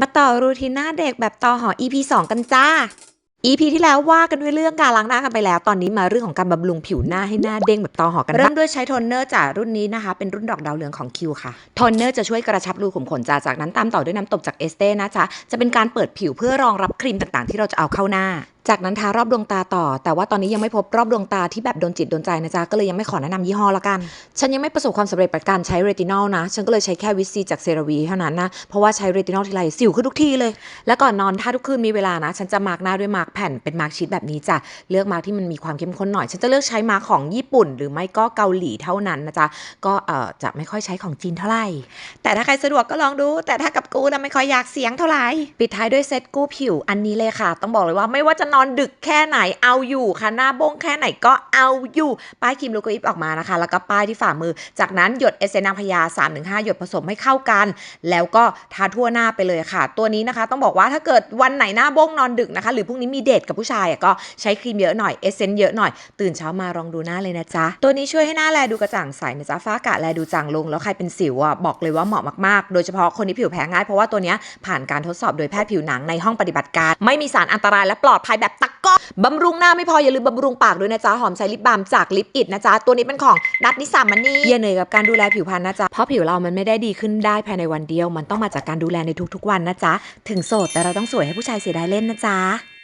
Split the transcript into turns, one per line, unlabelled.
มาต่อรูทีนหน้าเด็กแบบต่อหอ EP 2 กันจ้า EP ที่แล้วว่ากันด้วยเรื่องการล้างหน้ากันไปแล้ว ตอนนี้มาเรื่องของการบำรุงผิวหน้าให้หน้าเด้งแบบต่อหอกัน เริ่มด้วยใช้โทนเนอร์จากรุ่นนี้นะคะ เป็นรุ่นดอกดาวเรืองของคิวค่ะ โทนเนอร์จะช่วยกระชับรูขุมขนจ้าจากนั้นตามต่อด้วยน้ำตบจากเอสเต้นะจ๊ะ จะเป็นการเปิดผิวเพื่อรองรับครีมต่างๆ ที่เราจะเอาเข้าหน้า จากนั้นทารอบดวงตาต่อ แต่ว่าตอนนี้ยังไม่พบรอบดวงตาที่แบบโดนจิตโดนใจนะจ๊ะ ก็เลยยังไม่ขอแนะนำยี่ห้อละกัน ฉันยังไม่ประสบความสำเร็จกับการใช้เรตินอลนะ ฉันก็เลยใช้แค่วิซีจากเซราวีเท่านั้นนะ เพราะว่าใช้เรตินอลทีไรสิวขึ้นทุกทีเลย แล้วก่อนนอนถ้าทุกคืนมีเวลานะ ฉันจะมาร์กหน้าด้วยมาร์กแผ่นเป็นมาร์กชีทแบบนี้จ้ะ เลือกมาร์กที่มันมีความเข้มข้นหน่อย ฉันจะเลือกใช้มาร์กของญี่ปุ่น หรือไม่ก็เกาหลีเท่านั้นนะจ๊ะ ก็เอ่อจะไม่ค่อยใช้ของจีนเท่าไหร่ แต่ถ้าใครสะดวกก็ลองดู แต่ถ้ากับ กูนะไม่ค่อยอยากเสียงเท่าไหร่ ปิดท้ายด้วยเซตกู้ผิวอันนี้เลยค่ะ ต้องบอกเลยว่าไม่ว่าจะนอนดึกแค่ไหนเอาอยู่ค่ะหน้าบงแค่ไหนก็เอาอยู่ ป้ายครีมลูกอิฟออกมานะคะ แล้วก็ป้ายที่ฝ่ามือ จากนั้นหยดเอเซนางพญา3-5 หยดผสมให้เข้ากัน แล้วก็ทาทั่วหน้าไปเลยค่ะ ตัวนี้นะคะ ต้องบอกว่าถ้าเกิดวันไหนหน้าบงนอนดึกนะคะ หรือพรุ่งนี้มีเดทกับผู้ชายก็ใช้ครีมเยอะหน่อยเอเซนเยอะหน่อย ตื่นเช้ามาลองดูหน้าเลยนะจ๊ะตัวนี้ช่วยให้หน้าแลดูกระจ่างใสนะจ๊ะฝ้ากะแลดูจางลงแล้วใครเป็นสิวอะบอกเลยว่าเหมาะมากๆ โดยเฉพาะคนที่ผิวแพ้ง่ายเพราะว่าตัวนี้ผ่านการทดสอบโดยแพทย์ผิวหนังในห้องปฏิบัติการ ไม่มีสารอันตรายและปลอดภัยแบบตะก้อนบำรุงหน้าไม่พออย่าลืมบำรุงปากด้วยนะจ๊ะหอมใช้ลิปบาล์มจากลิปอิดนะจ๊ะตัวนี้เป็นของนัทนิสามันนี่อย่าเหนื่อยกับการดูแลผิวพรรณนะจ๊ะเพราะผิวเรามันไม่ได้ดีขึ้นได้ภายในวันเดียว มันต้องมาจากการดูแลในทุกๆวันนะจ๊ะถึงโสดแต่เราต้องสวยให้ผู้ชายเสียดายเล่นนะจ๊ะ